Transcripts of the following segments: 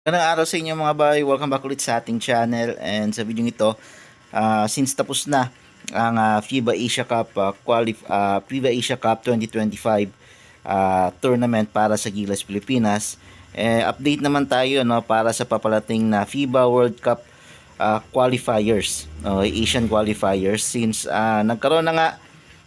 Magandang araw sa inyo mga bay. Welcome back ulit sa ating channel. And sa video ito, ah, since tapos na ang ah, FIBA Asia Cup ah, qualif- ah, FIBA Asia Cup 2025 ah, tournament para sa Gilas Pilipinas, eh, update naman tayo no para sa papalating na FIBA World Cup ah, qualifiers, no, Asian qualifiers since ah, nagkaroon na nga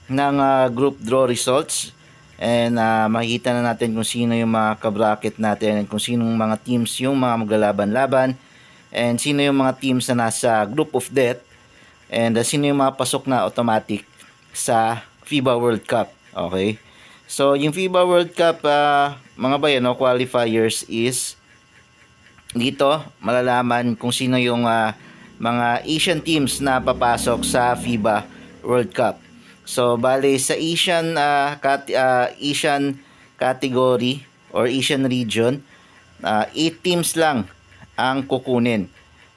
ng ah, group draw results And ah, makikita na natin kung sino yung mga kabracket natin and kung sino yung mga teams yung mga maglalaban-laban and sino yung mga teams na nasa group of death and ah, sino yung mga pasok na automatic sa FIBA World Cup. Okay? So, yung FIBA World Cup, ah, mga bayan, no, qualifiers is dito malalaman kung sino yung ah, mga Asian teams na papasok sa FIBA World Cup. So bale sa Asian ah, cat, ah, Asian category or Asian region, 8 teams lang ang kukunin.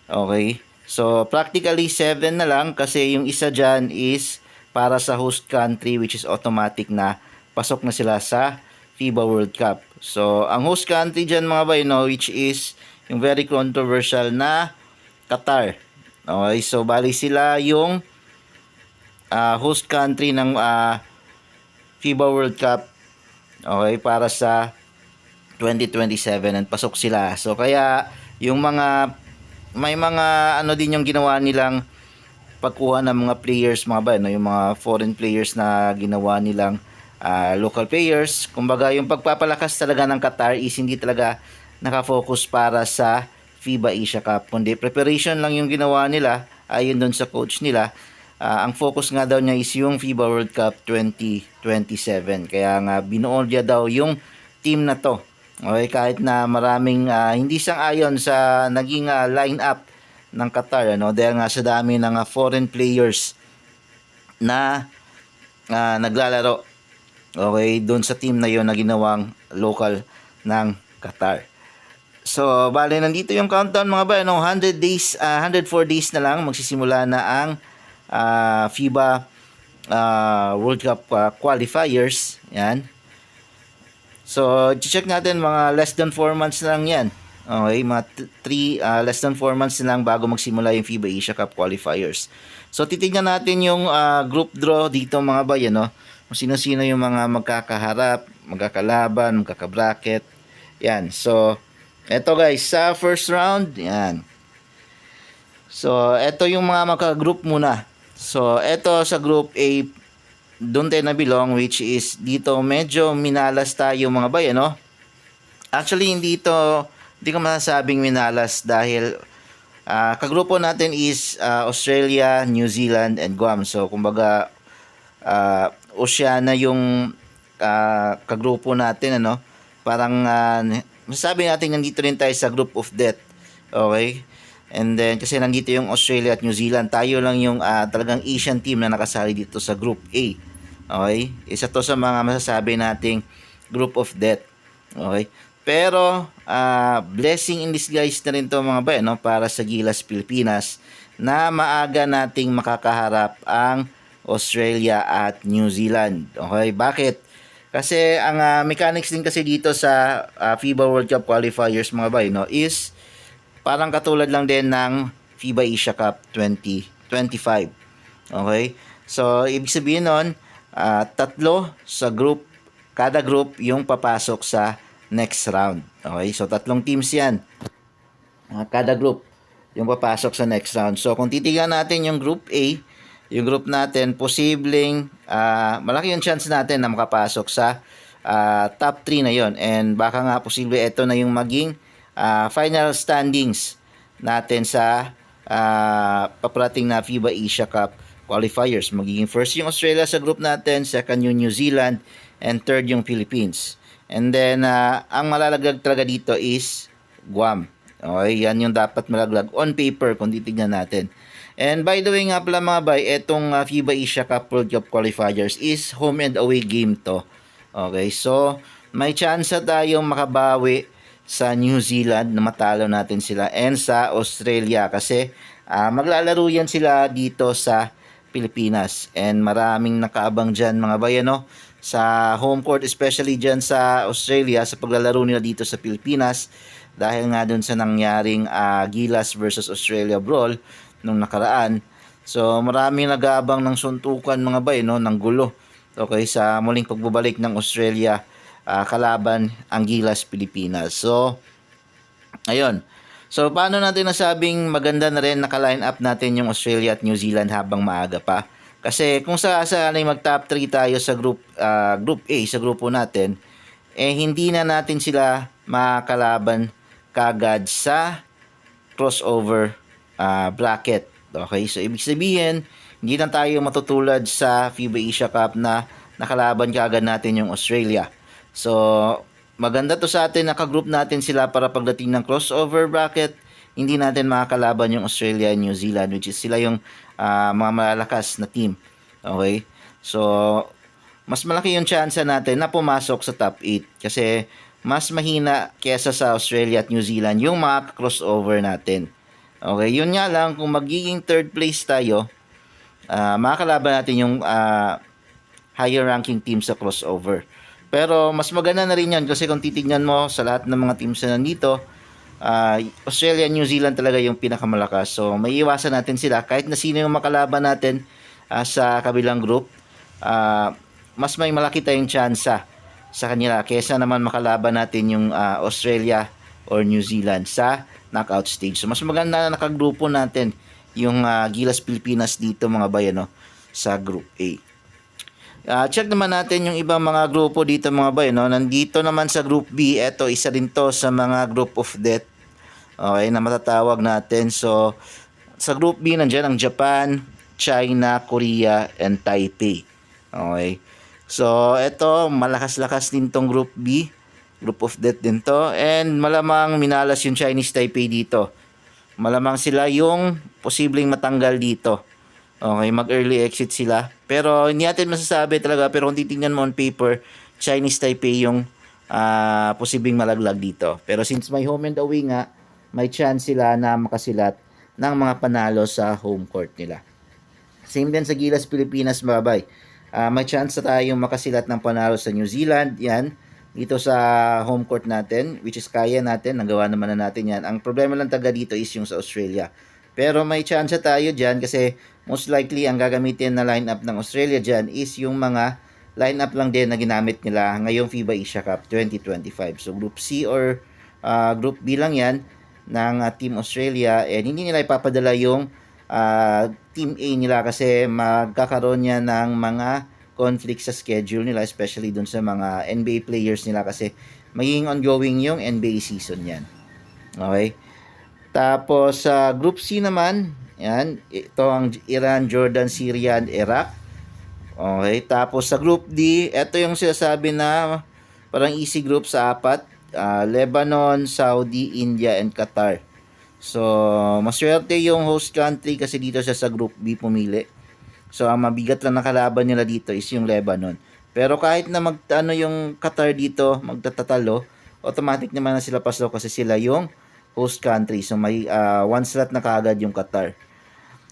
Okay? So practically 7 na lang kasi yung isa diyan is para sa host country which is automatic na pasok na sila sa FIBA World Cup. So ang host country diyan mga bay no which is yung very controversial na Qatar. Okay, so bali sila yung ah, host country ng ah, FIBA World Cup okay para sa 2027 and pasok sila. So kaya yung mga may mga ano din yung ginawa nilang pagkuha ng mga players mga ba no? yung mga foreign players na ginawa nilang ah, local players. Kumbaga yung pagpapalakas talaga ng Qatar is hindi talaga nakafocus para sa FIBA Asia Cup. Kundi preparation lang yung ginawa nila ayon doon sa coach nila. Ah, ang focus nga daw niya is yung FIBA World Cup 2027. Kaya nga binuo niya daw yung team na to. Okay, kahit na maraming ah, hindi sang-ayon sa naging ah, lineup ng Qatar ano dahil nga sa dami ng ah, foreign players na ah, naglalaro okay doon sa team na yon na ginawang local ng Qatar. So, bale nandito yung countdown mga ba, no? 100 days, ah, 104 days na lang magsisimula na ang ah, FIBA ah, World Cup ah, qualifiers. Yan. So, check natin mga less than 4 months lang yan. Okay, mga 3 less than 4 months na lang bago magsimula yung FIBA Asia Cup qualifiers. So, titignan natin yung ah, group draw dito mga bayan, no? Kung sino-sino yung mga magkakaharap, magkakalaban, magkakabracket. Yan. So, eto guys, sa first round, yan. So, eto yung mga magka-group muna. So, eto sa group A, doon tayo na belong, which is dito medyo minalas tayo mga bayan, no? Actually, hindi ito, hindi ko masasabing minalas dahil ah, kagrupo natin is ah, Australia, New Zealand, and Guam. So, kumbaga, ah, Oceania yung ah, kagrupo natin, ano? Parang, ah, masasabi natin nandito rin tayo sa group of death. Okay? And then, kasi nandito yung Australia at New Zealand, tayo lang yung ah, talagang Asian team na nakasali dito sa group A. Okay? Isa to sa mga masasabi nating group of death. Okay? Pero, ah, blessing in disguise na rin to mga ba, no? para sa Gilas Pilipinas na maaga nating makakaharap ang Australia at New Zealand. Okay? Bakit? Kasi ang ah, mechanics din kasi dito sa ah, FIBA World Cup qualifiers mga bay, no, is parang katulad lang din ng FIBA Asia Cup 2025. Okay? So, ibig sabihin nun, ah, tatlo sa group, kada group yung papasok sa next round. Okay? So, tatlong teams yan. Ah, kada group yung papasok sa next round. So, kung titignan natin yung group A, yung group natin, posibleng ah, malaki yung chance natin na makapasok sa ah, top 3 na yon And baka nga posible ito na yung maging ah, final standings natin sa ah, paparating na FIBA Asia Cup qualifiers. Magiging first yung Australia sa group natin, second yung New Zealand, and third yung Philippines. And then, ah, ang malalaglag talaga dito is Guam. Okay, yan yung dapat malaglag on paper kung titignan natin. And by the way nga pala mga bay, etong ah, FIBA Asia Cup World Cup qualifiers is home and away game to. Okay, so may chance tayong makabawi sa New Zealand na matalo natin sila and sa Australia kasi ah, maglalaro yan sila dito sa Pilipinas and maraming nakaabang dyan mga bayan no sa home court especially dyan sa Australia sa paglalaro nila dito sa Pilipinas dahil nga dun sa nangyaring ah, Gilas versus Australia brawl nung nakaraan. So maraming nagabang ng suntukan mga bay no ng gulo. Okay sa muling pagbabalik ng Australia ah, kalaban ang Gilas Pilipinas. So ayun. So paano natin nasabing maganda na rin naka-line up natin yung Australia at New Zealand habang maaga pa? Kasi kung sa sanay mag top 3 tayo sa group ah, group A sa grupo natin, eh hindi na natin sila makakalaban kagad sa crossover ah, bracket. Okay, so ibig sabihin, hindi na tayo matutulad sa FIBA Asia Cup na nakalaban kaagad natin yung Australia. So, maganda to sa atin, nakagroup natin sila para pagdating ng crossover bracket, hindi natin makakalaban yung Australia and New Zealand, which is sila yung ah, mga malalakas na team. Okay? So, mas malaki yung chance natin na pumasok sa top 8 kasi mas mahina kesa sa Australia at New Zealand yung mga crossover natin. Okay, yun nga lang kung magiging third place tayo, ah makakalaban natin yung ah, higher ranking team sa crossover. Pero mas maganda na rin yan kasi kung titignan mo sa lahat ng mga teams na nandito, ah, Australia New Zealand talaga yung pinakamalakas. So may iwasan natin sila kahit na sino yung makalaban natin ah, sa kabilang group. ah, mas may malaki tayong tsansa sa kanila kesa naman makalaban natin yung ah, Australia or New Zealand sa knockout stage. So mas maganda na nakagrupo natin yung ah, Gilas Pilipinas dito mga bayano sa Group A. Ah, check naman natin yung ibang mga grupo dito mga bay, no? Nandito naman sa Group B, eto isa rin to sa mga group of death. Okay, na matatawag natin. So, sa Group B nandiyan ang Japan, China, Korea, and Taipei. Okay. So, eto, malakas-lakas din tong Group B. Group of death din to. And malamang minalas yung Chinese Taipei dito. Malamang sila yung posibleng matanggal dito. Okay, mag-early exit sila. Pero hindi natin masasabi talaga. Pero kung titingnan mo on paper, Chinese Taipei yung ah, posibleng malaglag dito. Pero since may home and away nga, may chance sila na makasilat ng mga panalo sa home court nila. Same din sa Gilas Pilipinas, babay. Ah, may chance na tayong makasilat ng panalo sa New Zealand. Yan. Dito sa home court natin, which is kaya natin. Nagawa naman na natin yan. Ang problema lang taga dito is yung sa Australia. Pero may chance tayo dyan kasi most likely ang gagamitin na lineup ng Australia dyan is yung mga lineup lang din na ginamit nila ngayong FIBA Asia Cup 2025. So Group C or ah, Group B lang yan ng ah, Team Australia and hindi nila ipapadala yung ah, Team A nila kasi magkakaroon niya ng mga conflict sa schedule nila especially dun sa mga NBA players nila kasi magiging ongoing yung NBA season yan. Okay? Tapos sa Group C naman, yan, ito ang Iran, Jordan, Syria, and Iraq. Okay, tapos sa Group D, ito yung sinasabi na parang easy group sa apat. Ah, Lebanon, Saudi, India, and Qatar. So, maswerte yung host country kasi dito siya sa Group B pumili. So, ang mabigat lang na kalaban nila dito is yung Lebanon. Pero kahit na mag, ano yung Qatar dito, magtatatalo, automatic naman na sila pasok kasi sila yung host country. So, may ah, one slot na kaagad yung Qatar.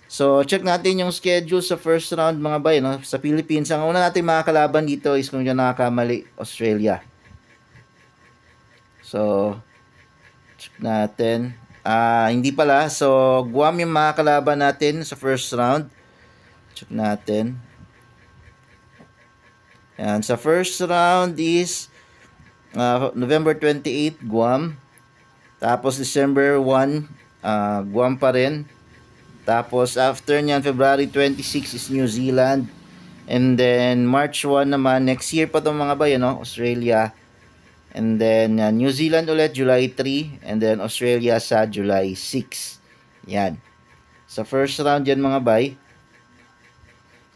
So, check natin yung schedule sa first round mga bay, no? Sa Philippines, ang una natin makakalaban dito is kung yung nakakamali, Australia. So, check natin. Ah, hindi pala. So, Guam yung makakalaban natin sa first round. Check natin. Yan, sa first round is ah, November 28, Guam. Tapos December 1, ah, Guam pa rin. Tapos after niyan, February 26 is New Zealand. And then March 1 naman, next year pa itong mga bayan, no? Australia. And then uh, New Zealand ulit, July 3. And then Australia sa July 6. Yan. Sa first round yan mga bay.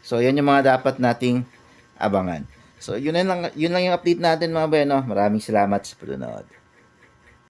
So yan yung mga dapat nating abangan. So yun lang, yun lang yung update natin mga bay, no? Maraming salamat sa panonood.